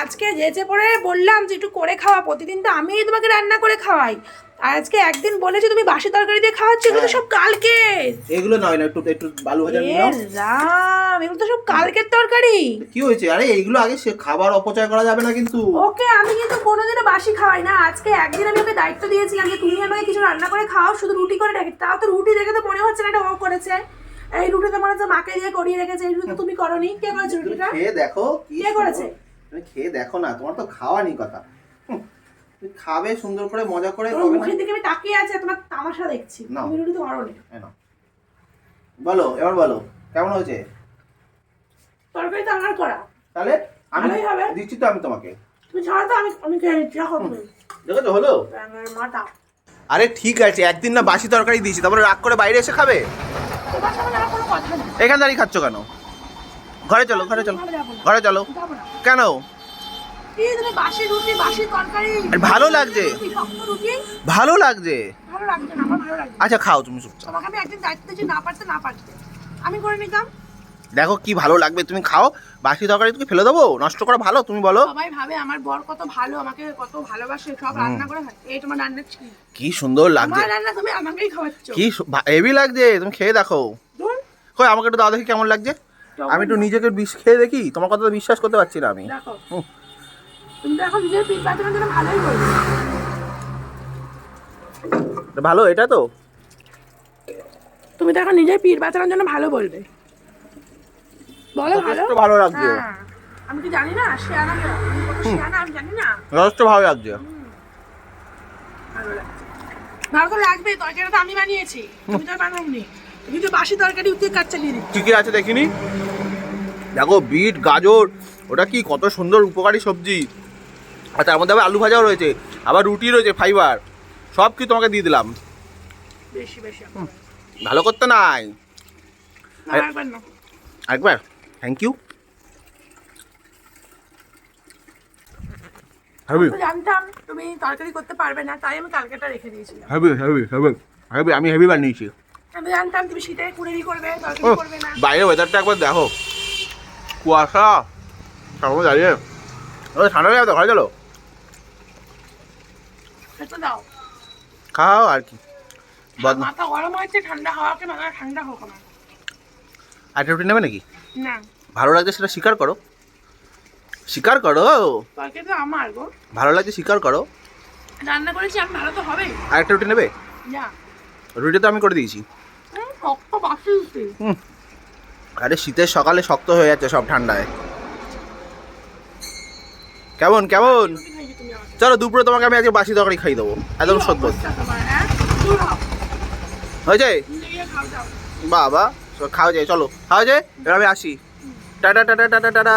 আজকে যেচে পরে বললাম যে একটু করে খাওয়া প্রতিদিন তো আমিই তোমাকে রান্না করে খাওয়াই। আর আজকে একদিন বলেছি তুমি বাসি তরকারি দিয়ে খাওয়াচ্ছ এগুলো তো সব কালকের এগুলো নয় না একটু একটু বালু ভাজা নিয়ে নাও। রাম এগুলো তো সব কালকের তরকারি। কি হয়েছে? আরে এইগুলো আগে সে খাবার অপচয় করা যাবে না কিন্তু। ওকে আমি কিন্তু কোনোদিনও বাসি খাওয়াই না। আজকে একদিন আমি ওকে দায়িত্ব দিয়েছিলাম যে তুমি আমাকে কিছু রান্না করে খাও শুধু রুটি করে রেখে তাও তো রুটি দেখে তো মনে হচ্ছে না এটা ও করেছে। এই রুটিতে মনে হচ্ছে মাকে দিয়ে করিয়ে রেখেছে এই রুটি তো তুমি করনি। কে করেছে রুটিটা? দেখো কে করেছে? তুমি খেয়ে দেখো না তোমার তো খাওয়া নি কথা তুমি খাবে সুন্দর করে মজা করে তোমার মুখের দিকে আমি তাকিয়ে আছে তোমার তামাশা দেখছি। না। তুমি রুটি তো এই বলো এবার বলো কেমন হয়েছে? তরকারি তো আমার করা। তাহলে আমি হবে। দিচ্ছি তো আমি তোমাকে। তুমি ছাড়া তো আমি আমি খেয়ে নিচ্ছি রাখো তুমি। দেখেছ হলো? মাথা। আরে ঠিক আছে একদিন না বাসি তরকারি দিয়েছি তারপরে রাগ করে বাইরে এসে খাবে? তোমার সঙ্গে আমার কোনো কথা নেই। এখানে দাঁড়িয়ে খাচ্ছ কেন? ঘরে চলো ঘরে চলো। ঘরে চলো। কেন? ভালো লাগছে। ভালো লাগছে। আচ্ছা খাও তুমি আমি করে নিতাম। দেখো কি ভালো লাগবে তুমি খাও। বাসি তরকারি তুমি ফেলে দেবো? নষ্ট করা ভালো তুমি বলো। সবাই ভাবে আমার বর কত ভালো আমাকে কত ভালোবাসে সব রান্না করে এই তোমার রান্নার ছিল কি সুন্দর লাগছে। রান্না তুমি আমাকেই খাওয়াচ্ছ। কি হেভি লাগছে তুমি খেয়ে দেখো। কই আমাকে একটু দাও দেখি কেমন লাগছে। আমি একটু নিজেকে বিষ খেয়ে দেখি তোমার কথা তো বিশ্বাস করতে পারছি না আমি। দেখো। তো ভালো এটা তো? তুমি তো এখন নিজের পিঠ বাঁচানোর জন্য ভালো বলবে। বলো ভালো? ভালো লাগছে। হ্যাঁ। আমি কি জানি না? শিয়ানা কে? আমি জানি না। যথেষ্ট ভালো লাগছে। ভালো লাগছে। ভালো তো লাগবে তরকারিটা তো আমি বানিয়েছি। তুমি তো বানাওনি। তুমি তো বাসি তরকারি উঠিয়ে কাজ চালিয়ে দিচ্ছ। কি কি আছে দেখিনি। দেখো বিট গাজর ওটা কি কত সুন্দর উপকারী সবজি। আর তার মধ্যে আবার আলু ভাজাও রয়েছে আবার রুটি রয়েছে ফাইবার। সব কি তোমাকে দিয়ে দিলাম? বেশি বেশি ভালো করতে নাই। একবার একবার থ্যাংক ইউ হ্যাভি জানতাম তুমি তরকারি করতে পারবে না তাই আমি কালকেটা রেখে দিয়েছিলাম। হ্যাভি হ্যাভি হ্যাভি হ্যাভি আমি হেভি বানিয়েছি। আমি জানতাম তুমি শীতে কুড়েরি করবে তরকারি করবে না। বাইরে ওয়েদারটা একবার দেখো। কুয়াশা। তারপরে দাঁড়িয়ে। ও ঠান্ডা লাগে তো ঘরে চলো। খাও আর কি। মাথা গরম হয়েছে ঠান্ডা হাওয়াকে হোক নেবে নাকি? না। ভালো লাগছে সেটা স্বীকার করো। স্বীকার করো। তো আমার গো। ভালো লাগছে স্বীকার করো। রান্না করেছি আমি ভালো তো হবেই। আর একটা রুটি নেবে? রুটি তো আমি করে দিয়েছি। হুম, বাসি আরে শীতের সকালে শক্ত হয়ে যাচ্ছে সব ঠান্ডায়। কেমন কেমন? চলো দুপুরে তোমাকে আমি আজকে বাসি তরকারি খাই দেবো। একদম সত্য হ্যাঁ? হয়েছে। বাবা খাওয়া যায়, চলো। খাওয়া যায়? এবার আমি আসি। Tata tata tata tata.